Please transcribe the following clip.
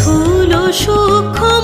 স্থূল সূক্ষ্ম